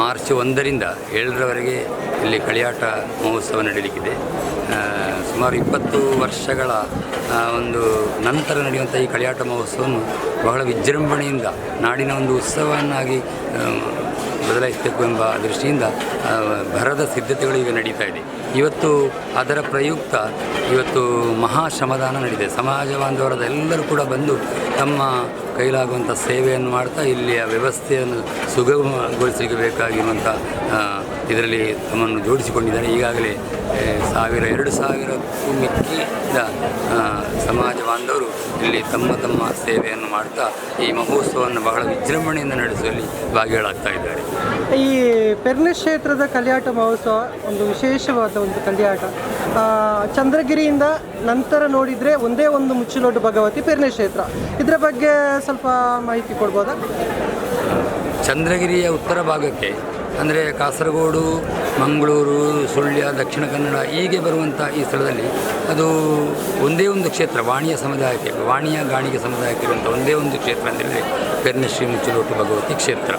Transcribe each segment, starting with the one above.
March ಒಂದರಿಂದ ಏಳರವರೆಗೆ ಇಲ್ಲಿ ಕಳಿಯಾಟ ಮಹೋತ್ಸವ ನಡೀಲಿಕ್ಕಿದೆ. ಸುಮಾರು ಇಪ್ಪತ್ತು ವರ್ಷಗಳ ಒಂದು ನಂತರ ನಡೆಯುವಂಥ ಈ ಕಳಿಯಾಟ ಮಹೋತ್ಸವವನ್ನು ಬಹಳ ವಿಜೃಂಭಣೆಯಿಂದ, ನಾಡಿನ ಒಂದು ಉತ್ಸವವನ್ನಾಗಿ ಬದಲಾಯಿಸಬೇಕು ಎಂಬ ದೃಷ್ಟಿಯಿಂದ ಭರದ ಸಿದ್ಧತೆಗಳು ಈಗ ನಡೀತಾ ಇದೆ. ಇವತ್ತು ಅದರ ಪ್ರಯುಕ್ತ, ಇವತ್ತು ಮಹಾ ಶ್ರಮದಾನ ನಡೆದಿದೆ ಸಮಾಜ ಬಾಂಧವರದ ಎಲ್ಲರೂ ಕೂಡ ಬಂದು ತಮ್ಮ ಕೈಲಾಗುವಂಥ ಸೇವೆಯನ್ನು ಮಾಡ್ತಾ ಇಲ್ಲಿಯ ವ್ಯವಸ್ಥೆಯನ್ನು ಸುಗಮಗೊಳಿಸಲಿಕ್ಕೆ ಬೇಕಾಗಿರುವಂಥ ಇದರಲ್ಲಿ ತಮ್ಮನ್ನು ಜೋಡಿಸಿಕೊಂಡಿದ್ದಾರೆ. ಈಗಾಗಲೇ ಸಾವಿರ ಎರಡು ಸಾವಿರಕ್ಕೂ ಮಿಕ್ಕಿದ ಸಮಾಜ ಬಾಂಧವರು ಇಲ್ಲಿ ತಮ್ಮ ತಮ್ಮ ಸೇವೆಯನ್ನು ಮಾಡ್ತಾ ಈ ಮಹೋತ್ಸವವನ್ನು ಬಹಳ ವಿಜೃಂಭಣೆಯಿಂದ ನಡೆಸುವಲ್ಲಿ ಭಾಗಿಗಳಾಗ್ತಾ ಇದ್ದಾರೆ. ಈ ಪೆರ್ನೆ ಕ್ಷೇತ್ರದ ಕಲ್ಯಾಟ ಮಹೋತ್ಸವ ಒಂದು ವಿಶೇಷವಾದ ಒಂದು ಕಲ್ಯಾಟ ಚಂದ್ರಗಿರಿಯಿಂದ ನಂತರ ನೋಡಿದರೆ ಒಂದೇ ಒಂದು ಮುಚ್ಚುಲೋಡು ಭಗವತಿ ಪೆರ್ನೆ ಕ್ಷೇತ್ರ. ಇದರ ಬಗ್ಗೆ ಸ್ವಲ್ಪ ಮಾಹಿತಿ ಕೊಡ್ಬೋದಾ? ಚಂದ್ರಗಿರಿಯ ಉತ್ತರ ಭಾಗಕ್ಕೆ ಅಂದರೆ ಕಾಸರಗೋಡು, ಮಂಗಳೂರು, ಸುಳ್ಯ, ದಕ್ಷಿಣ ಕನ್ನಡ ಹೀಗೆ ಬರುವಂಥ ಈ ಸ್ಥಳದಲ್ಲಿ ಅದು ಒಂದೇ ಒಂದು ಕ್ಷೇತ್ರ, ವಾಣಿಯ ಸಮುದಾಯಕ್ಕೆ, ವಾಣಿಯ ಗಾಣಿಗೆ ಸಮುದಾಯಕ್ಕೆ ಇರುವಂಥ ಒಂದೇ ಒಂದು ಕ್ಷೇತ್ರ ಅಂತೇಳಿದರೆ ಕರ್ಣಶ್ರೀ ಮುಚ್ಚಲೋಟು ಭಗವತಿ ಕ್ಷೇತ್ರ.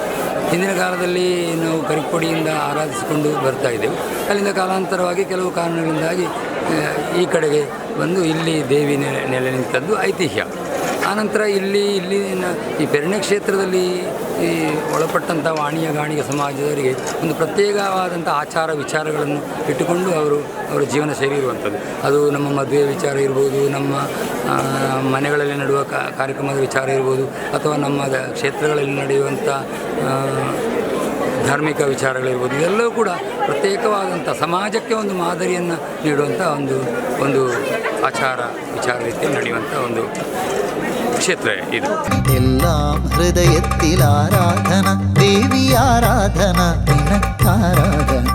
ಹಿಂದಿನ ಕಾಲದಲ್ಲಿ ನಾವು ಕರಿಕೊಡಿಯಿಂದ ಆರಾಧಿಸಿಕೊಂಡು ಬರ್ತಾ ಇದ್ದೆವು. ಅಲ್ಲಿಂದ ಕಾಲಾಂತರವಾಗಿ ಕೆಲವು ಕಾರಣಗಳಿಂದಾಗಿ ಈ ಕಡೆಗೆ ಬಂದು ಇಲ್ಲಿ ದೇವಿ ನೆಲೆ ನೆಲೆ ನಿಂತದ್ದು ಐತಿಹ್ಯ. ಆನಂತರ ಇಲ್ಲಿ ಇಲ್ಲಿ ಈ ಬೆರಣೆ ಕ್ಷೇತ್ರದಲ್ಲಿ ಈ ಒಳಪಟ್ಟಂಥ ವಾಣಿಯ ಗಾಣಿಗ ಸಮಾಜದವರಿಗೆ ಒಂದು ಪ್ರತ್ಯೇಕವಾದಂಥ ಆಚಾರ ವಿಚಾರಗಳನ್ನು ಇಟ್ಟುಕೊಂಡು ಅವರು ಅವರ ಜೀವನ ಶೈಲಿ ಇರುವಂಥದ್ದು. ಅದು ನಮ್ಮ ಮದುವೆ ವಿಚಾರ ಇರ್ಬೋದು, ನಮ್ಮ ಮನೆಗಳಲ್ಲಿ ನಡೆಯುವ ಕಾರ್ಯಕ್ರಮದ ವಿಚಾರ ಇರ್ಬೋದು, ಅಥವಾ ನಮ್ಮ ಕ್ಷೇತ್ರಗಳಲ್ಲಿ ನಡೆಯುವಂಥ ಧಾರ್ಮಿಕ ವಿಚಾರಗಳಿರ್ಬೋದು. ಇದೆಲ್ಲವೂ ಕೂಡ ಪ್ರತ್ಯೇಕವಾದಂಥ ಸಮಾಜಕ್ಕೆ ಒಂದು ಮಾದರಿಯನ್ನು ನೀಡುವಂಥ ಒಂದು ಒಂದು ಆಚಾರ ವಿಚಾರ ರೀತಿಯಲ್ಲಿ ನಡೆಯುವಂಥ ಒಂದು ಕ್ಷೇತ್ರ ಇದು എല്ലാം ഹൃദയത്തിലാരാധന ദേവി ആരാധന നിനക്കാരാധന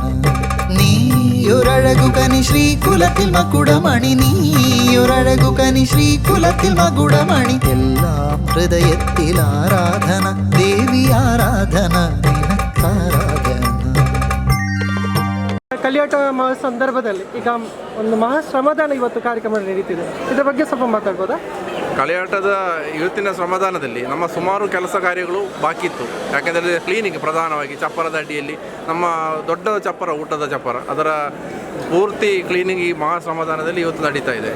നീയൊരഴകു കനി ശ്രീകുലത്തിൽ മകുടമണി നീയൊരഴകു കനി ശ്രീകുലത്തിൽ മകുടമണി എല്ലാം ഹൃദയത്തിലാരാധന ദേവി ആരാധന നിനക്കാരാധന ಕಲ್ಯಾಟ ಮಹೋ ಸಂದರ್ಭದಲ್ಲಿ ಈಗ ಒಂದು ಮಹಾ ಶ್ರಮದಾನ ಇವತ್ತು ಕಾರ್ಯಕ್ರಮ ನಡೀತಿದೆ ಇದರ ಬಗ್ಗೆ ಸ್ವಲ್ಪ ಮಾತಾಡ್ಬೋದಾ ಕಲೆಯಾಟದ ಇವತ್ತಿನ ಶ್ರಮದಾನದಲ್ಲಿ ನಮ್ಮ ಸುಮಾರು ಕೆಲಸ ಕಾರ್ಯಗಳು ಬಾಕಿ ಇತ್ತು ಯಾಕೆಂದರೆ ಕ್ಲೀನಿಂಗ್ ಪ್ರಧಾನವಾಗಿ ಚಪ್ಪರದ ಅಡಿಯಲ್ಲಿ ನಮ್ಮ ದೊಡ್ಡ ಚಪ್ಪರ, ಊಟದ ಚಪ್ಪರ, ಅದರ ಪೂರ್ತಿ ಕ್ಲೀನಿಂಗ್ ಈ ಮಹಾ ಶ್ರಮದಾನದಲ್ಲಿ ಇವತ್ತು ನಡೀತಾ ಇದೆ.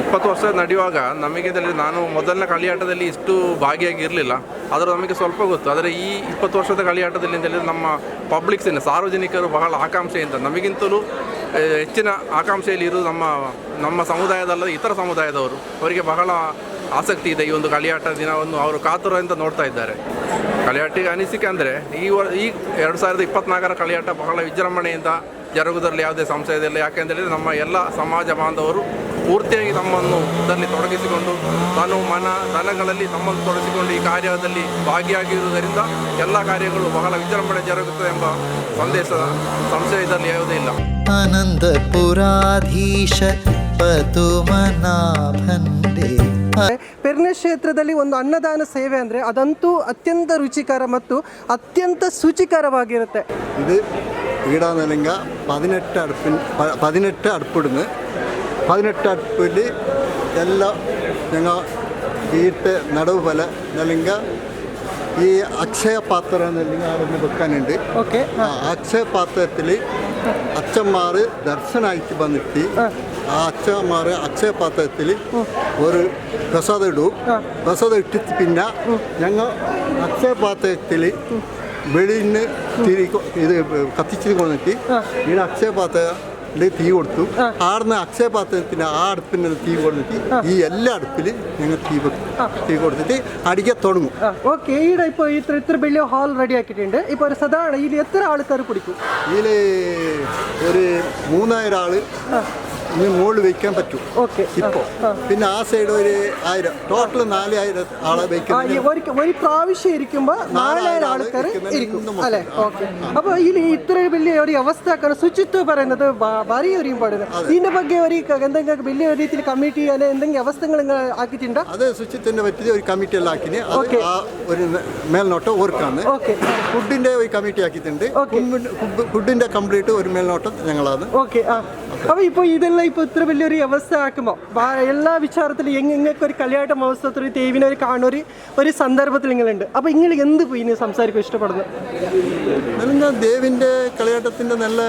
ಇಪ್ಪತ್ತು ವರ್ಷ ನಡೆಯುವಾಗ ನಮಗೆ ನಾನು ಮೊದಲನೇ ಕಳಿಯಾಟದಲ್ಲಿ ಇಷ್ಟು ಭಾಗಿಯಾಗಿರಲಿಲ್ಲ ಆದರೂ ನಮಗೆ ಸ್ವಲ್ಪ ಗೊತ್ತು. ಆದರೆ ಈ ಇಪ್ಪತ್ತು ವರ್ಷದ ಹೇಳಿದ್ರೆ ನಮ್ಮ ಪಬ್ಲಿಕ್ಸಿನ ಸಾರ್ವಜನಿಕರು ಬಹಳ ಆಕಾಂಕ್ಷೆಯಿಂದ ನಮಗಿಂತಲೂ ಹೆಚ್ಚಿನ ಆಕಾಂಕ್ಷೆಯಲ್ಲಿ ಇರುವುದು ನಮ್ಮ ನಮ್ಮ ಸಮುದಾಯದಲ್ಲದೆ ಇತರ ಸಮುದಾಯದವರು. ಅವರಿಗೆ ಬಹಳ ಆಸಕ್ತಿ ಇದೆ ಈ ಒಂದು ಕಲಿಯಾಟ ದಿನವನ್ನು ಅವರು ಕಾತುರದಿಂದ ನೋಡ್ತಾ ಇದ್ದಾರೆ. ಕಲಿಯಾಟಿಗೆ ಅನಿಸಿಕೆ ಅಂದರೆ ಈ ಈ ಎರಡು ಸಾವಿರದ ಇಪ್ಪತ್ನಾಲ್ಕರ ಕಲಿಯಾಟ ಬಹಳ ವಿಜೃಂಭಣೆಯಿಂದ ಜರುಗುವುದರಲ್ಲಿ ಯಾವುದೇ ಸಂಶಯವಿಲ್ಲ ಯಾಕೆಂದರೆ ನಮ್ಮ ಎಲ್ಲ ಸಮಾಜ ಬಾಂಧವರು ಪೂರ್ತಿಯಾಗಿ ತಮ್ಮನ್ನು ಇದರಲ್ಲಿ ತೊಡಗಿಸಿಕೊಂಡು, ತನು ಮನ ಧನಗಳಲ್ಲಿ ತಮ್ಮನ್ನು ತೊಡಗಿಸಿಕೊಂಡು ಈ ಕಾರ್ಯದಲ್ಲಿ ಭಾಗಿಯಾಗಿರುವುದರಿಂದ ಎಲ್ಲ ಕಾರ್ಯಗಳು ಬಹಳ ವಿಜೃಂಭಣೆ ಜರುಗುತ್ತದೆ ಎಂಬ ಸಂದೇಶ ಸಂಶಯ ಇದರಲ್ಲಿ ಯಾವುದೇ ಇಲ್ಲ. ಆನಂದಪುರಾಧೀಶ ಪೆರ್ಣ್ಯಕ್ಷೇತ್ರದಲ್ಲಿ ಒಂದು ಅನ್ನದಾನ ಸೇವೆ ಅಂದರೆ ಅದಂತೂ ಅತ್ಯಂತ ರುಚಿಕರ ಮತ್ತು ಅತ್ಯಂತ ಶುಚಿಕರವಾಗಿರುತ್ತೆ. ಇದು ಈಡಾನಲಿಂಗ ಪದಿನೆಟ್ಟು ಅಡ್ಪಿನ್ ಪದಿನೆಟ್ಟು ಅಡ್ಪಿಡ್ನು ಪದಿನೆಟ್ಟು ಅಡ್ಪಲ್ಲಿ ಎಲ್ಲ ಹೆಂಗ ಈಟೆ ನಡುವು ಬಲ ನಲಿಂಗ ಈ ಅಕ್ಷಯ ಪಾತ್ರ ಅನ್ನೋ ಲಿಂಗ ಅದನ್ನು ಓಕೆ ಅಕ್ಷಯ ಪಾತ್ರದಲ್ಲಿ അച്ഛന്മാർ ദർശനമായിട്ട് വന്നിട്ട് ആ. അച്ഛന്മാർ അക്ഷയ പാത്രത്തിൽ ഒരു പ്രസാദം ഇടും. പ്രസാദം ഇട്ടിട്ട് പിന്നെ ഞങ്ങൾ അക്ഷയ പാത്രത്തിൽ വെളിയിൽ നിന്ന് തിരി ഇത് കത്തിച്ചിട്ട് കൊണ്ടിട്ട് ഈ അക്ഷയ പാത്രത്തിൽ തീ കൊടുത്തു. ആടുന്ന അക്ഷയ പാത്രത്തിന് ആ അടുപ്പിന് തീ കൊടുത്തിട്ട് ഈ എല്ലാ അടുപ്പിൽ ഞങ്ങൾ തീ വെക്കും തീ കൊടുത്തിട്ട് അടിക്കാൻ തുടങ്ങും. ഓക്കെ ഈടെ ഇപ്പോൾ ഇത്ര ഇത്ര വലിയ ഹാൾ റെഡി ആക്കിയിട്ടുണ്ട്. ഇപ്പോൾ ഒരു സാധാരണ ഇതിൽ എത്ര ആൾക്കാർ പിടിക്കും? ഇതിൽ ഒരു മൂന്നായിരം ആൾ ഇന്ന് മുകളിൽ വെക്കാൻ പറ്റും ഓക്കെ ഇപ്പോൾ പിന്നെ ആ സൈഡ് ഒരു ആയിരം ടോട്ടൽ നാലായിരം ആളെ ആ, ഈ വെക്കുന്നത് ഒരു ഒരു പ്രാവശ്യം ഇരിക്കുമ്പോൾ നാലായിരം ആള് ആൾക്കാർ ഇരിക്കുന്നത് ഇരിക്കും ഇന്ന് മൊത്തം. അല്ലെ ഓക്കെ അപ്പോൾ ಇಲ್ಲಿ ഇത്ര വലിയ ഒരു അവസ്ഥ ശുചിത്വം പറയുന്നത് ബ- ಭಾರಿ ഒരു ഇമ്പോർട്ടൻ്റ് ഇതിന്റെ ಬಗ್ಗೆ ഒരു ക- എന്തെങ്കിലും വലിയ രീതിയിൽ കമ്മിറ്റി അല്ലെ എന്തെങ്കിലും അവസ്ഥകൾ നിങ്ങൾ ആക്കിയിട്ടുണ്ടോ അത് ശുചിത്വത്തിനെ പറ്റി ഒരു കമ്മിറ്റി എല്ലാം ആക്കിന് അത് Okay. ആ ഒരു മേ- മേൽനോട്ടം ഓർക്കാണ് ഓക്കെ ഫുഡിന്റെ ഒരു കമ്മിറ്റി ആക്കിയിട്ടുണ്ട് Okay. ഫുഡിന്റെ കംപ്ലീറ്റ് ഒരു മേൽനോട്ടം ഞങ്ങളാണ് ഓക്കെ ആ അപ്പോൾ ഇപ്പോൾ ഇതെല്ലാം ഇങ്ങനെയുള്ള ഇപ്പോൾ ഇത്ര വലിയൊരു വ്യവസ്ഥ ആക്കുമ്പോൾ എല്ലാ വിചാരത്തിലും എങ്ങനെയൊക്കെ ഒരു കളിയാട്ട മഹോത്സവത്തിൽ ഒരു തേവിനെ ഒരു കാണുന്ന ഒരു സന്ദർഭത്തിൽ നിങ്ങളുണ്ട് അപ്പോൾ നിങ്ങൾ എന്ത് ഇനി സംസാരിക്കാൻ ഇഷ്ടപ്പെടുന്നു? നെലുങ്ങ ദേവിന്റെ കളിയാട്ടത്തിന്റെ നല്ല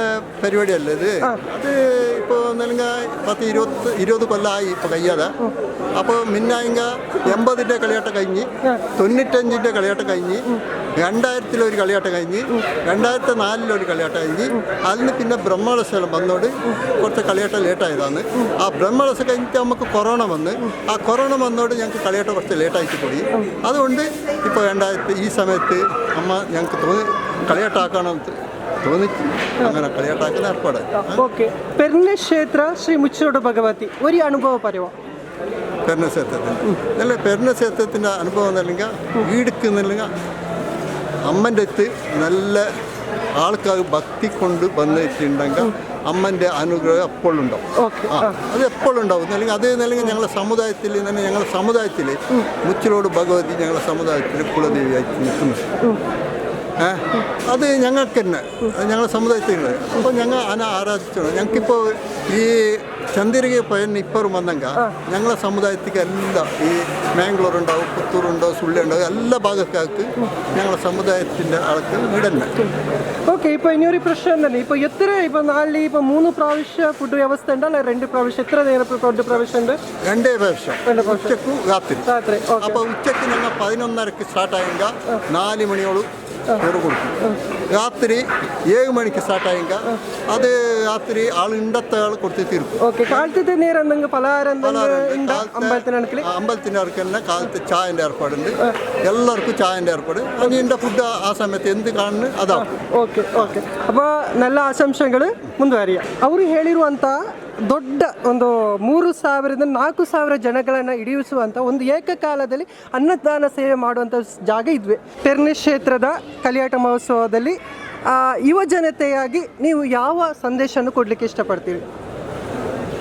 പരിപാടിയല്ലേ ഇത്? അത് ഇപ്പോൾ നെലുങ്ങ പത്ത് ഇരുപത്തി ഇരുപത് കൊല്ലമായി ഇപ്പോൾ കഴിയാതെ അപ്പോൾ മിന്നായിങ്ക എൺപതിന്റെ കളിയാട്ടം കഴിഞ്ഞ് തൊണ്ണൂറ്റഞ്ചിന്റെ കളിയാട്ടം കഴിഞ്ഞ് രണ്ടായിരത്തിലൊരു കളിയാട്ടം കഴിഞ്ഞ് രണ്ടായിരത്തി നാലിലൊരു കളിയാട്ടം കഴിഞ്ഞ് അതിന് പിന്നെ ബ്രഹ്മോത്സവം വന്നോട് കുറച്ച് കളിയാട്ടം ലേറ്റായതാണ്. ആ ബ്രഹ്മോത്സവം കഴിഞ്ഞിട്ട് നമുക്ക് കൊറോണ വന്ന് ആ കൊറോണ വന്നോട് ഞങ്ങൾക്ക് കളിയാട്ടം കുറച്ച് ലേറ്റായിട്ട് പോയി. അതുകൊണ്ട് ഇപ്പോൾ രണ്ടായിരത്തി ഈ സമയത്ത് അമ്മ ഞങ്ങൾക്ക് തോന്നി കളിയാട്ടാക്കണം തോന്നിച്ചു അങ്ങനെ കളിയാട്ടാക്കുന്ന ഏർപ്പാട്. ഓക്കെ. പെരുന്ന ശ്രീ ഭഗവതി ഒരു അനുഭവ പരവാ പെരുന്നക്ഷേത്രത്തിന് നല്ല പെരുന്നക്ഷേത്രത്തിന്റെ അനുഭവം എന്നല്ലെങ്കിൽ വീടുക്കുന്നില്ലെങ്കിൽ അമ്മന്റെ അടുത്ത് നല്ല ആൾക്കാർ ഭക്തി കൊണ്ട് വന്നിട്ടുണ്ടെങ്കിൽ അമ്മന്റെ അനുഗ്രഹം എപ്പോഴും ഉണ്ടാവും. ആ അത് എപ്പോഴും ഉണ്ടാവും. അല്ലെങ്കിൽ അത് അല്ലെങ്കിൽ ഞങ്ങളുടെ സമുദായത്തിൽ തന്നെ ഞങ്ങളുടെ സമുദായത്തിൽ മുച്ചിലോട് ഭഗവതി ഞങ്ങളുടെ സമുദായത്തിൽ കുലദേവിയായിട്ട് നിൽക്കുന്നു. അത് ഞങ്ങൾക്ക് തന്നെ. ഞങ്ങളുടെ സമുദായത്തിൽ അപ്പോൾ ഞങ്ങൾ അതിനെ ആരാധിച്ചു ഞങ്ങൾക്കിപ്പോൾ ഈ ചന്ദ്രിക പയ്യൻ ഇപ്പം വന്നെങ്ക. ഞങ്ങളെ സമുദായത്തിക്ക് എല്ലാം ഈ മാംഗ്ലൂർ ഉണ്ടാവും പുത്തൂർ ഉണ്ടോ സുള്ളി ഉണ്ടാവും എല്ലാ ഭാഗക്കാർക്ക് ഞങ്ങളെ സമുദായത്തിന്റെ ആൾക്ക് വിടന്നെ ഓക്കെ ഇപ്പോൾ ഇനിയൊരു പ്രശ്നം തന്നെ ഇപ്പോൾ എത്ര ഇപ്പോൾ നാലിൽ ഇപ്പോൾ മൂന്ന് പ്രാവശ്യം ഫുഡ് വ്യവസ്ഥ ഉണ്ട് അല്ലെ? രണ്ട് പ്രാവശ്യം എത്ര നേരം ഫുഡ് പ്രാവശ്യം ഉണ്ട്? രണ്ടേ പ്രാവശ്യം. ഉച്ചക്കും രാത്രി. അപ്പോൾ ഉച്ചയ്ക്ക് ഞങ്ങൾ പതിനൊന്നരക്ക് സ്റ്റാർട്ടായെങ്കിൽ നാല് മണിയോളം ചോറ് കൊടുക്കും രാത്രി ഏഴ് മണിക്ക് സ്റ്റാർട്ടായെങ്കിൽ അത് രാത്രി ആൾ ഇണ്ടത്തെ ആൾ കൊടുത്ത് തീർക്കും ഓക്കെ കാലത്തെ നേരം എന്തെങ്കിലും പലഹാരം എന്തെങ്കിലും ഉണ്ട് അമ്പലത്തിനാണെങ്കിൽ അമ്പലത്തിൻ്റെ അടുക്ക് തന്നെ കാലത്ത് ചായൻ്റെ ഏർപ്പാടുണ്ട് എല്ലാവർക്കും ചായൻ്റെ ഏർപ്പാട് അതിൻ്റെ ഫുഡ് ആ സമയത്ത് എന്ത് കാണുന്നു അതാവും ಓಕೆ ಓಕೆ ಅಪ್ಪ ನೆಲ್ಲ ಆಶಂಸೆಗಳು ಮುಂದುವರಿಯ ಅವರು ಹೇಳಿರುವಂಥ ದೊಡ್ಡ ಒಂದು ಮೂರು ಸಾವಿರದಿಂದ ನಾಲ್ಕು ಸಾವಿರ ಜನಗಳನ್ನು ಹಿಡಿಯಿಸುವಂಥ ಒಂದು ಏಕಕಾಲದಲ್ಲಿ ಅನ್ನದಾನ ಸೇವೆ ಮಾಡುವಂಥ ಜಾಗ ಇದ್ವಿ. ಪೆರ್ನಿ ಕ್ಷೇತ್ರದ ಕಲಿಯಾಟ ಮಹೋತ್ಸವದಲ್ಲಿ ಯುವ ಜನತೆಯಾಗಿ ನೀವು ಯಾವ ಸಂದೇಶವನ್ನು ಕೊಡಲಿಕ್ಕೆ ಇಷ್ಟಪಡ್ತೀವಿ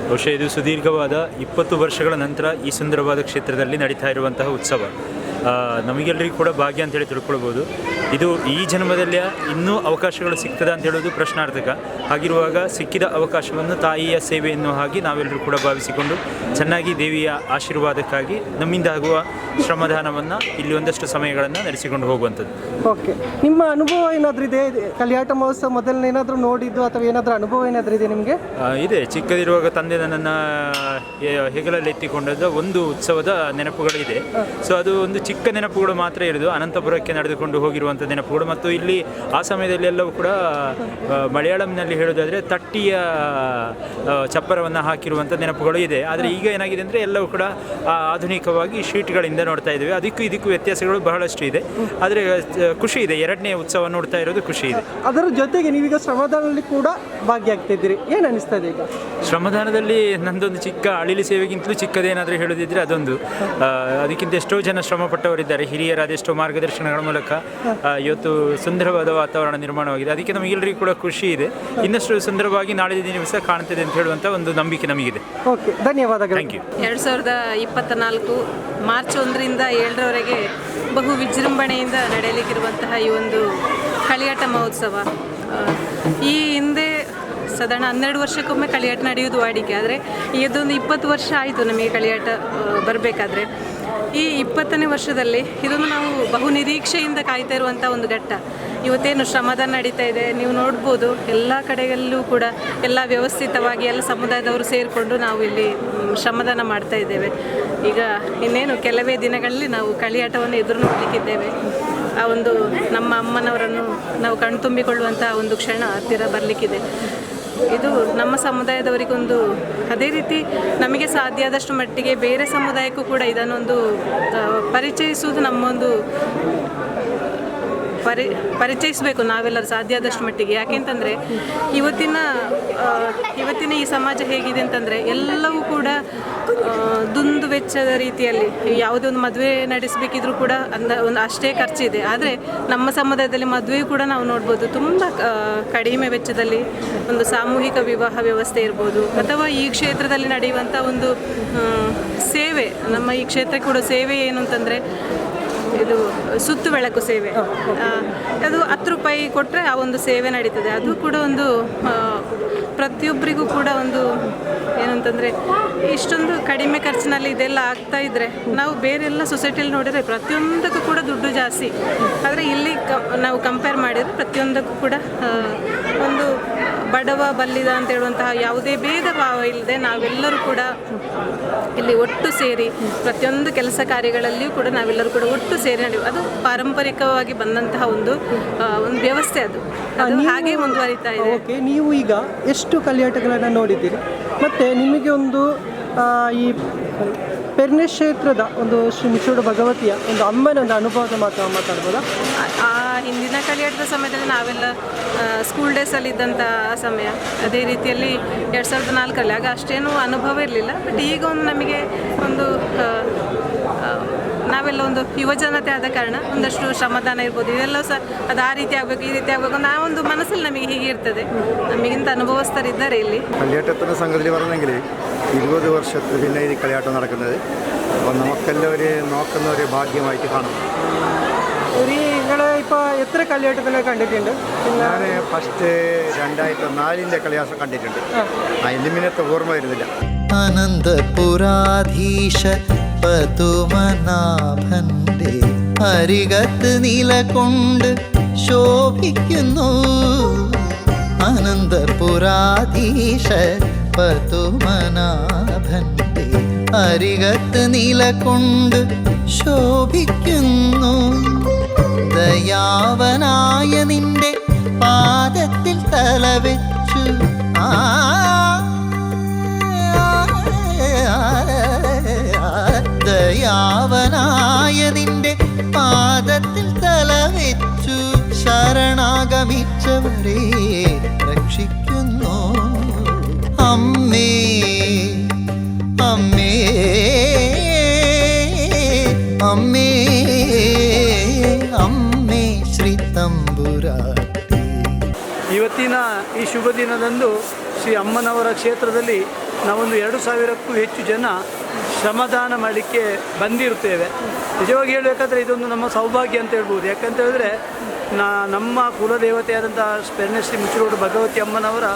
ಬಹುಶಃ ಇದು ಸುದೀರ್ಘವಾದ ಇಪ್ಪತ್ತು ವರ್ಷಗಳ ನಂತರ ಈ ಸುಂದರವಾದ ಕ್ಷೇತ್ರದಲ್ಲಿ ನಡೀತಾ ಇರುವಂತಹ ಉತ್ಸವ. ನಮಗೆಲ್ಲರಿಗೂ ಕೂಡ ಭಾಗ್ಯ ಅಂತೇಳಿ ತಿಳ್ಕೊಳ್ಬೋದು. ಇದು ಈ ಜನ್ಮದಲ್ಲಿ ಇನ್ನೂ ಅವಕಾಶಗಳು ಸಿಗ್ತದೆ ಅಂತ ಹೇಳೋದು ಪ್ರಶ್ನಾರ್ಥಕ. ಹಾಗಿರುವಾಗ ಸಿಕ್ಕಿದ ಅವಕಾಶವನ್ನು ತಾಯಿಯ ಸೇವೆಯನ್ನು ಹಾಗೆ ನಾವೆಲ್ಲರೂ ಕೂಡ ಭಾವಿಸಿಕೊಂಡು ಚೆನ್ನಾಗಿ ದೇವಿಯ ಆಶೀರ್ವಾದಕ್ಕಾಗಿ ನಮ್ಮಿಂದ ಆಗುವ ಶ್ರಮದಾನವನ್ನು ಇಲ್ಲಿ ಒಂದಷ್ಟು ಸಮಯಗಳನ್ನು ನಡೆಸಿಕೊಂಡು ಹೋಗುವಂಥದ್ದು. ಓಕೆ. ನಿಮ್ಮ ಅನುಭವ ಏನಾದರೂ ಇದೆ? ಕಲಿಯಾಟ ಮಹೋತ್ಸವ ಮೊದಲನೇ ಏನಾದರೂ ನೋಡಿದ್ದು ಅಥವಾ ಏನಾದರೂ ಅನುಭವ ಏನಾದರೂ ಇದೆ ನಿಮಗೆ? ಆ, ಇದೆ. ಚಿಕ್ಕದಿರುವಾಗ ತಂದೆ ನನ್ನನ್ನು ಹೆಗಲಲ್ಲಿ ಎತ್ತಿಕೊಂಡದ್ದು ಒಂದು ಉತ್ಸವದ ನೆನಪುಗಳಿದೆ. ಸೊ ಅದು ಒಂದು ಚಿಕ್ಕ ನೆನಪುಗಳು ಮಾತ್ರ ಇರೋದು. ಅನಂತಪುರಕ್ಕೆ ನಡೆದುಕೊಂಡು ಹೋಗಿರುವಂಥ ನೆನಪುಗಳು. ಮತ್ತು ಇಲ್ಲಿ ಆ ಸಮಯದಲ್ಲಿ ಎಲ್ಲವೂ ಕೂಡ ಆ, ಮಲಯಾಳಂನಲ್ಲಿ ಹೇಳೋದಾದರೆ ತಟ್ಟಿಯ ಚಪ್ಪರವನ್ನು ಹಾಕಿರುವಂಥ ನೆನಪುಗಳು ಇದೆ. ಆದರೆ ಈಗ ಏನಾಗಿದೆ ಅಂದರೆ ಎಲ್ಲವೂ ಕೂಡ ಆ, ಆಧುನಿಕವಾಗಿ ಶೀಟ್ಗಳಿಂದ ನೋಡ್ತಾ ಇದ್ದೀವಿ. ಅದಕ್ಕೂ ಇದಕ್ಕೂ ವ್ಯತ್ಯಾಸಗಳು ಬಹಳಷ್ಟು ಇದೆ. ಆದರೆ ಖುಷಿ ಇದೆ. ಎರಡನೇ ಉತ್ಸವ ನೋಡ್ತಾ ಇರೋದು ಖುಷಿ ಇದೆ. ಅದರ ಜೊತೆಗೆ ನೀವೀಗ ಶ್ರಮದಾನದಲ್ಲಿ ಕೂಡ ಭಾಗಿಯಾಗ್ತಿದ್ದೀರಿ. ಏನು ಅನಿಸ್ತಾ ಇದೆ ಈಗ? ಶ್ರಮದಾನದಲ್ಲಿ ನಂದೊಂದು ಚಿಕ್ಕ ಅಳಿಲಿ ಸೇವೆಗಿಂತಲೂ ಚಿಕ್ಕದೇನಾದರೂ ಹೇಳೋದಿದ್ರೆ ಅದೊಂದು. ಅದಕ್ಕಿಂತ ಎಷ್ಟೋ ಜನ ಶ್ರಮಪಟ್ಟವರಿದ್ದಾರೆ. ಹಿರಿಯರಾದ ಎಷ್ಟೋ ಮಾರ್ಗದರ್ಶನಗಳ ಮೂಲಕ ಇವತ್ತು ಸುಂದರವಾದ ವಾತಾವರಣ ನಿರ್ಮಾಣವಾಗಿದೆ. ಅದಕ್ಕೆ ನಮಗೆಲ್ಲರಿಗೂ ಕೂಡ ಖುಷಿ ಇದೆ. ಇನ್ನಷ್ಟು ಸುಂದರವಾಗಿ ನಾಳೆ ದಿವಸ ಕಾಣ್ತಿದೆ ಅಂತ ಹೇಳುವಂಥ ಒಂದು ನಂಬಿಕೆ ನಮಗಿದೆ. ಓಕೆ ಧನ್ಯವಾದಗಳು. ಥ್ಯಾಂಕ್ ಯು ಎರಡು ಸಾವಿರದ ಇಪ್ಪತ್ತ ನಾಲ್ಕು ಮಾರ್ಚ್ ಒಂದರಿಂದ ಏಳರವರೆಗೆ ಬಹು ವಿಜೃಂಭಣೆಯಿಂದ ನಡೆಯಲಿಕ್ಕಿರುವಂತಹ ಈ ಒಂದು ಕಳಿಯಾಟ ಮಹೋತ್ಸವ. ಈ ಹಿಂದೆ ಸಾಧಾರಣ ಹನ್ನೆರಡು ವರ್ಷಕ್ಕೊಮ್ಮೆ ಕಳಿಯಾಟ ನಡೆಯುವುದು ವಾಡಿಕೆ, ಆದರೆ ಇದೊಂದು ಇಪ್ಪತ್ತು ವರ್ಷ ಆಯಿತು ನಮಗೆ ಕಳಿಯಾಟ ಬರಬೇಕಾದ್ರೆ. ಈ ಇಪ್ಪತ್ತನೇ ವರ್ಷದಲ್ಲಿ ಇದೊಂದು ನಾವು ಬಹು ನಿರೀಕ್ಷೆಯಿಂದ ಕಾಯ್ತಾ ಇರುವಂಥ ಒಂದು ಘಟ್ಟ. ಇವತ್ತೇನು ಶ್ರಮದಾನ ನಡೀತಾ ಇದೆ, ನೀವು ನೋಡ್ಬೋದು, ಎಲ್ಲ ಕಡೆಯಲ್ಲೂ ಕೂಡ ಎಲ್ಲ ವ್ಯವಸ್ಥಿತವಾಗಿ ಎಲ್ಲ ಸಮುದಾಯದವರು ಸೇರಿಕೊಂಡು ನಾವು ಇಲ್ಲಿ ಶ್ರಮದಾನ ಮಾಡ್ತಾ ಇದ್ದೇವೆ. ಈಗ ಇನ್ನೇನು ಕೆಲವೇ ದಿನಗಳಲ್ಲಿ ನಾವು ಕಳಿಯಾಟವನ್ನು ಎದುರು ನೋಡಲಿಕ್ಕಿದ್ದೇವೆ. ಆ ಒಂದು ನಮ್ಮ ಅಮ್ಮನವರನ್ನು ನಾವು ಕಣ್ತುಂಬಿಕೊಳ್ಳುವಂಥ ಒಂದು ಕ್ಷಣ ಹತ್ತಿರ ಬರಲಿಕ್ಕಿದೆ. ಇದು ನಮ್ಮ ಸಮುದಾಯದವರಿಗೊಂದು ಅದೇ ರೀತಿ ನಮಗೆ ಸಾಧ್ಯ ಆದಷ್ಟು ಮಟ್ಟಿಗೆ ಬೇರೆ ಸಮುದಾಯಕ್ಕೂ ಕೂಡ ಇದನ್ನೊಂದು ಪರಿಚಯಿಸುವುದು ನಮ್ಮೊಂದು ಪರಿ, ಪರಿಚಯಿಸಬೇಕು ನಾವೆಲ್ಲರೂ ಸಾಧ್ಯ ಆದಷ್ಟು ಮಟ್ಟಿಗೆ. ಯಾಕೆಂತಂದರೆ ಇವತ್ತಿನ ಇವತ್ತಿನ ಈ ಸಮಾಜ ಹೇಗಿದೆ ಅಂತಂದರೆ ಎಲ್ಲವೂ ಕೂಡ ದುಂದು ವೆಚ್ಚದ ರೀತಿಯಲ್ಲಿ ಯಾವುದೇ ಒಂದು ಮದುವೆ ನಡೆಸಬೇಕಿದ್ರೂ ಕೂಡ ಅಂದ, ಒಂದು ಅಷ್ಟೇ ಖರ್ಚಿದೆ. ಆದರೆ ನಮ್ಮ ಸಮುದಾಯದಲ್ಲಿ ಮದುವೆ ಕೂಡ ನಾವು ನೋಡ್ಬೋದು ತುಂಬ ಕಡಿಮೆ ವೆಚ್ಚದಲ್ಲಿ ಒಂದು ಸಾಮೂಹಿಕ ವಿವಾಹ ವ್ಯವಸ್ಥೆ ಇರ್ಬೋದು. ಅಥವಾ ಈ ಕ್ಷೇತ್ರದಲ್ಲಿ ನಡೆಯುವಂಥ ಒಂದು ಸೇವೆ, ನಮ್ಮ ಈ ಕ್ಷೇತ್ರಕ್ಕೆ ಕೂಡ ಸೇವೆ ಏನು ಅಂತಂದರೆ ಇದು ಸುತ್ತು ಬೆಳಕು ಸೇವೆ. ಅದು ಹತ್ತು ರೂಪಾಯಿ ಕೊಟ್ಟರೆ ಆ ಒಂದು ಸೇವೆ ನಡೀತದೆ. ಅದು ಕೂಡ ಒಂದು ಪ್ರತಿಯೊಬ್ಬರಿಗೂ ಕೂಡ ಒಂದು ಏನಂತಂದರೆ ಇಷ್ಟೊಂದು ಕಡಿಮೆ ಖರ್ಚಿನಲ್ಲಿ ಇದೆಲ್ಲ ಆಗ್ತಾ ಇದ್ರೆ ನಾವು ಬೇರೆಲ್ಲ ಸೊಸೈಟಿಯಲ್ಲಿ ನೋಡಿದರೆ ಪ್ರತಿಯೊಂದಕ್ಕೂ ಕೂಡ ದುಡ್ಡು ಜಾಸ್ತಿ. ಆದರೆ ಇಲ್ಲಿ ಕ ನಾವು ಕಂಪೇರ್ ಮಾಡಿದರೆ ಪ್ರತಿಯೊಂದಕ್ಕೂ ಕೂಡ ಬಡವ ಬಲ್ಲಿದ ಅಂತ ಹೇಳುವಂತಹ ಯಾವುದೇ ಭೇದ ಭಾವ ಇಲ್ಲದೆ ನಾವೆಲ್ಲರೂ ಕೂಡ ಇಲ್ಲಿ ಒಟ್ಟು ಸೇರಿ ಪ್ರತಿಯೊಂದು ಕೆಲಸ ಕಾರ್ಯಗಳಲ್ಲಿಯೂ ಕೂಡ ನಾವೆಲ್ಲರೂ ಕೂಡ ಒಟ್ಟು ಸೇರಿ ನಡೆಯುವ ಅದು ಪಾರಂಪರಿಕವಾಗಿ ಬಂದಂತಹ ಒಂದು ಒಂದು ವ್ಯವಸ್ಥೆ ಅದು. ಅದು ಹಾಗೆ ಮುಂದುವರಿತಾ ಇದೆ. ಓಕೆ ನೀವು ಈಗ ಎಷ್ಟು ಕಲಿಯಾಟಗಳನ್ನು ನೋಡಿದ್ದೀರಿ? ಮತ್ತು ನಿಮಗೆ ಒಂದು ಈ ಪೆರ್ನೆ ಕ್ಷೇತ್ರದ ಒಂದು ಶ್ರೀ ಭಗವತಿಯ ಒಂದು ಅಮ್ಮನ ಒಂದು ಅನುಭವದ ಮಾತ್ರ ಮಾತಾಡ್ಬೋದಾ? ಹಿಂದಿನ ಕಲಿಯಾಟದ ಸಮಯದಲ್ಲಿ ನಾವೆಲ್ಲ ಸ್ಕೂಲ್ ಡೇಸಲ್ಲಿ ಇದ್ದಂಥ ಸಮಯ. ಅದೇ ರೀತಿಯಲ್ಲಿ ಎರಡು ಸಾವಿರದ ನಾಲ್ಕರಲ್ಲಿ. ಆಗ ಅಷ್ಟೇನು ಅನುಭವ ಇರಲಿಲ್ಲ. ಬಟ್ ಈಗ ಒಂದು ನಮಗೆ ಒಂದು ನಾವೆಲ್ಲ ಒಂದು ಯುವಜನತೆ ಆದ ಕಾರಣ ಒಂದಷ್ಟು ಶ್ರಮದಾನ ಇರ್ಬೋದು. ಇವೆಲ್ಲ ಸಹ ಅದು ಆ ರೀತಿ ಆಗಬೇಕು, ಈ ರೀತಿ ಆಗಬೇಕು ಆ ಒಂದು ಮನಸ್ಸಲ್ಲಿ ನಮಗೆ ಹೀಗೆ ಇರ್ತದೆ. ನಮಗಿಂತ ಅನುಭವಸ್ಥರಿದ್ದಾರೆ ಇಲ್ಲಿ. കളിയാട്ടത്തിൻ്റെ ಸಂಘದಲ್ಲಿ പറഞ്ഞെങ്കിൽ ಇರುವುದು ವರ್ಷ പിന്നീട് ಇಲ್ಲಿ കളിയാട്ടം നടക്കുന്നത് ಮಕ್ಕಳವರೇ നമുക്കെല്ലാവരെയും ಭಾಗ್ಯವಾಗಿ ಕಾಣುತ್ತೆ ഇപ്പോൾ എത്ര കളിയാട്ടത്തിനെ കണ്ടിട്ടുണ്ട്? ഞാൻ ഫസ്റ്റ് രണ്ടായിരത്തി നാലിന്റെ കളിയാസം കണ്ടിട്ടുണ്ട്. അതിന്റെ മിനത്തെ ഓർമ്മ വരുന്നില്ല. അനന്തപുരാധീശ പതുമനാഭന്റെ അരികത്ത് നിലകൊണ്ട് ശോഭിക്കുന്നു. അനന്തപുരാധീശ പതുമനാഭന്റെ അരികത്ത് നിലകൊണ്ട് ശോഭിക്കുന്നു. ദയാവനായ നിന്റെ പാദത്തിൽ തലവെച്ചു. ആ ദയാവനായ നിന്റെ പാദത്തിൽ തലവെച്ചു. ശരണാഗമിച്ചവരെ ಇವತ್ತಿನ ಈ ಶುಭ ದಿನದಂದು ಶ್ರೀ ಅಮ್ಮನವರ ಕ್ಷೇತ್ರದಲ್ಲಿ ನಾವೊಂದು ಎರಡು ಸಾವಿರಕ್ಕೂ ಹೆಚ್ಚು ಜನ ಶ್ರಮದಾನ ಮಾಡಲಿಕ್ಕೆ ಬಂದಿರುತ್ತೇವೆ. ನಿಜವಾಗಿ ಹೇಳಬೇಕಾದ್ರೆ ಇದೊಂದು ನಮ್ಮ ಸೌಭಾಗ್ಯ ಅಂತ ಹೇಳ್ಬೋದು. ಯಾಕಂತ ಹೇಳಿದ್ರೆ ನಾ, ನಮ್ಮ ಕುಲದೇವತೆಯಾದಂಥ ಪೆರ್ನೆಶ್ರೀ ಮುಚ್ಚುರೋಡು ಭಗವತಿ ಅಮ್ಮನವರ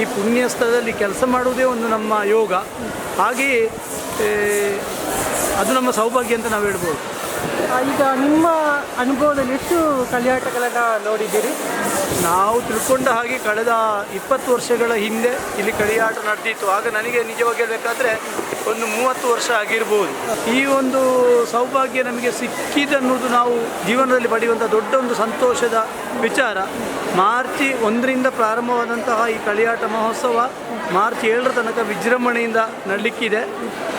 ಈ ಪುಣ್ಯ ಸ್ಥಳದಲ್ಲಿ ಕೆಲಸ ಮಾಡುವುದೇ ಒಂದು ನಮ್ಮ ಯೋಗ. ಹಾಗೆಯೇ ಅದು ನಮ್ಮ ಸೌಭಾಗ್ಯ ಅಂತ ನಾವು ಹೇಳ್ಬೋದು. ಈಗ ನಿಮ್ಮ ಅನುಭವದಲ್ಲಿ ಎಷ್ಟು ಕಲಿಯಾಟಗಳನ್ನು ನೋಡಿದ್ದೀರಿ? ನಾವು ತಿಳ್ಕೊಂಡ ಹಾಗೆ ಕಳೆದ ಇಪ್ಪತ್ತು ವರ್ಷಗಳ ಹಿಂದೆ ಇಲ್ಲಿ ಕಳಿಯಾಟ ನಡೆದಿತ್ತು. ಆಗ ನನಗೆ ನಿಜವಾಗಿ ಹೇಳಬೇಕಾದ್ರೆ ಒಂದು ಮೂವತ್ತು ವರ್ಷ ಆಗಿರ್ಬೋದು. ಈ ಒಂದು ಸೌಭಾಗ್ಯ ನಮಗೆ ಸಿಕ್ಕಿದನ್ನುವುದು ನಾವು ಜೀವನದಲ್ಲಿ ಪಡೆಯುವಂಥ ದೊಡ್ಡ ಒಂದು ಸಂತೋಷದ ವಿಚಾರ. ಮಾರ್ಚ್ ಒಂದರಿಂದ ಪ್ರಾರಂಭವಾದಂತಹ ಈ ಕಳಿಯಾಟ ಮಹೋತ್ಸವ ಮಾರ್ಚ್ ಏಳರ ತನಕ ವಿಜೃಂಭಣೆಯಿಂದ ನಡಲಿಕ್ಕಿದೆ.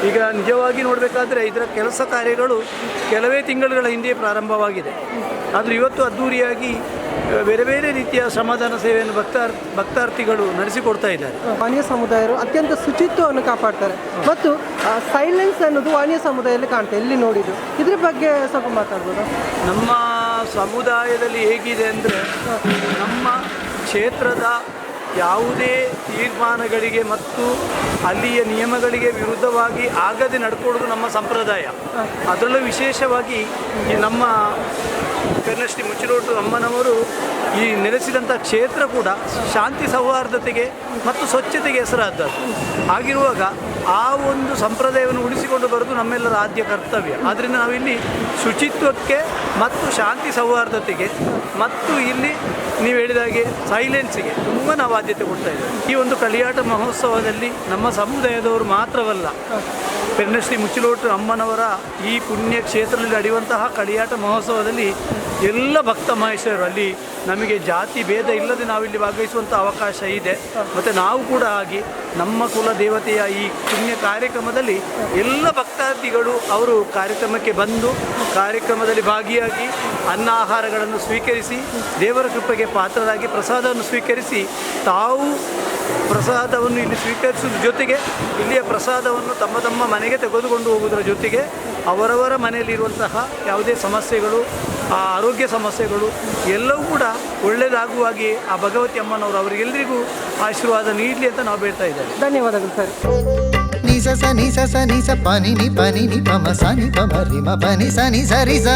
ಈಗ ನಿಜವಾಗಿ ನೋಡಬೇಕಾದ್ರೆ ಇದರ ಕೆಲಸ ಕಾರ್ಯಗಳು ಕೆಲವೇ ತಿಂಗಳುಗಳ ಹಿಂದೆ ಪ್ರಾರಂಭವಾಗಿದೆ. ಆದರೂ ಇವತ್ತು ಅದ್ಧೂರಿಯಾಗಿ ಬೇರೆ ಬೇರೆ ರೀತಿಯ ಸಮಾಧಾನ ಸೇವೆಯನ್ನು ಭಕ್ತಾರ್ ಭಕ್ತಾರ್ಥಿಗಳು ನಡೆಸಿಕೊಡ್ತಾ ಇದ್ದಾರೆ. ವಾಣಿಯ ಸಮುದಾಯರು ಅತ್ಯಂತ ಶುಚಿತ್ವವನ್ನು ಕಾಪಾಡ್ತಾರೆ. ಮತ್ತು ಸೈಲೆನ್ಸ್ ಅನ್ನೋದು ವಾಣಿಯ ಸಮುದಾಯದಲ್ಲಿ ಕಾಣ್ತದೆ ಎಲ್ಲಿ ನೋಡಿದ್ದು. ಇದ್ರ ಬಗ್ಗೆ ಸ್ವಲ್ಪ ಮಾತಾಡ್ಬೋದು? ನಮ್ಮ ಸಮುದಾಯದಲ್ಲಿ ಹೇಗಿದೆ ಅಂದರೆ ನಮ್ಮ ಕ್ಷೇತ್ರದ ಯಾವುದೇ ತೀರ್ಮಾನಗಳಿಗೆ ಮತ್ತು ಅಲ್ಲಿಯ ನಿಯಮಗಳಿಗೆ ವಿರುದ್ಧವಾಗಿ ಆಗದೆ ನಡ್ಕೊಳ್ಳೋದು ನಮ್ಮ ಸಂಪ್ರದಾಯ. ಅದರಲ್ಲೂ ವಿಶೇಷವಾಗಿ ನಮ್ಮ ಕರ್ನಶ್ರೀ ಮುಚ್ಚಿರೋಟು ಅಮ್ಮನವರು ಈ ನೆಲೆಸಿದಂಥ ಕ್ಷೇತ್ರ ಕೂಡ ಶಾಂತಿ ಸೌಹಾರ್ದತೆಗೆ ಮತ್ತು ಸ್ವಚ್ಛತೆಗೆ ಹೆಸರಾದದ್ದು ಹಾಗಿರುವಾಗ ಆ ಒಂದು ಸಂಪ್ರದಾಯವನ್ನು ಉಳಿಸಿಕೊಂಡು ಬರೋದು ನಮ್ಮೆಲ್ಲರ ಆದ್ಯ ಕರ್ತವ್ಯ. ಆದ್ದರಿಂದ ನಾವಿಲ್ಲಿ ಶುಚಿತ್ವಕ್ಕೆ ಮತ್ತು ಶಾಂತಿ ಸೌಹಾರ್ದತೆಗೆ ಮತ್ತು ಇಲ್ಲಿ ನೀವು ಹೇಳಿದ ಹಾಗೆ ಸೈಲೆನ್ಸಿಗೆ ತುಂಬ ನಾವು ಆದ್ಯತೆ ಕೊಡ್ತಾ ಇದ್ದೇವೆ. ಈ ಒಂದು ಕಲಿಯಾಟ ಮಹೋತ್ಸವದಲ್ಲಿ ನಮ್ಮ ಸಮುದಾಯದವರು ಮಾತ್ರವಲ್ಲ ಪೆರ್ನಶ್ರೀ ಮುಚ್ಚಿಲೋಟು ಅಮ್ಮನವರ ಈ ಪುಣ್ಯ ಕ್ಷೇತ್ರದಲ್ಲಿ ನಡೆಯುವಂತಹ ಕಡಿಯಾಟ ಮಹೋತ್ಸವದಲ್ಲಿ ಎಲ್ಲ ಭಕ್ತ ಮಹೇಶ್ವರರು ಅಲ್ಲಿ ನಮಗೆ ಜಾತಿ ಭೇದ ಇಲ್ಲದೆ ನಾವಿಲ್ಲಿ ಭಾಗವಹಿಸುವಂಥ ಅವಕಾಶ ಇದೆ. ಮತ್ತು ನಾವು ಕೂಡ ಆಗಿ ನಮ್ಮ ಕುಲ ದೇವತೆಯ ಈ ಪುಣ್ಯ ಕಾರ್ಯಕ್ರಮದಲ್ಲಿ ಎಲ್ಲ ಭಕ್ತಾದಿಗಳು ಅವರು ಕಾರ್ಯಕ್ರಮಕ್ಕೆ ಬಂದು ಕಾರ್ಯಕ್ರಮದಲ್ಲಿ ಭಾಗಿಯಾಗಿ ಅನ್ನ ಆಹಾರಗಳನ್ನು ಸ್ವೀಕರಿಸಿ, ದೇವರ ಕೃಪೆಗೆ ಪಾತ್ರರಾಗಿ ಪ್ರಸಾದವನ್ನು ಸ್ವೀಕರಿಸಿ, ತಾವು ಪ್ರಸಾದವನ್ನು ಇಲ್ಲಿ ಸ್ವೀಕರಿಸುವ ಜೊತೆಗೆ ಇಲ್ಲಿಯ ಪ್ರಸಾದವನ್ನು ತಮ್ಮ ತಮ್ಮ ಮನೆಗೆ ತೆಗೆದುಕೊಂಡು ಹೋಗುವುದರ ಜೊತೆಗೆ ಅವರವರ ಮನೆಯಲ್ಲಿರುವಂತಹ ಯಾವುದೇ ಸಮಸ್ಯೆಗಳು ಆ ಆರೋಗ್ಯ ಸಮಸ್ಯೆಗಳು ಎಲ್ಲವೂ ಕೂಡ ಒಳ್ಳೆಯದಾಗುವಾಗೆ ಆ ಭಗವತಿ ಅಮ್ಮನವರು ಅವರಿಗೆಲ್ಲರಿಗೂ ಆಶೀರ್ವಾದ ನೀಡಲಿ ಅಂತ ನಾವು ಬೇಡ್ತಾ ಇದ್ದೇವೆ. ಧನ್ಯವಾದಗಳು ಸರ್. ನಿಸ ಸ ನಿಸ ಸ ನಿಸ ಪನಿ ನಿ ಪನಿ ನಿ ಪಮ ಸ ನಿ ಪಮ ರಿ ಮ ಪನಿ ಸ ನಿ ಸ ರಿ ಸ.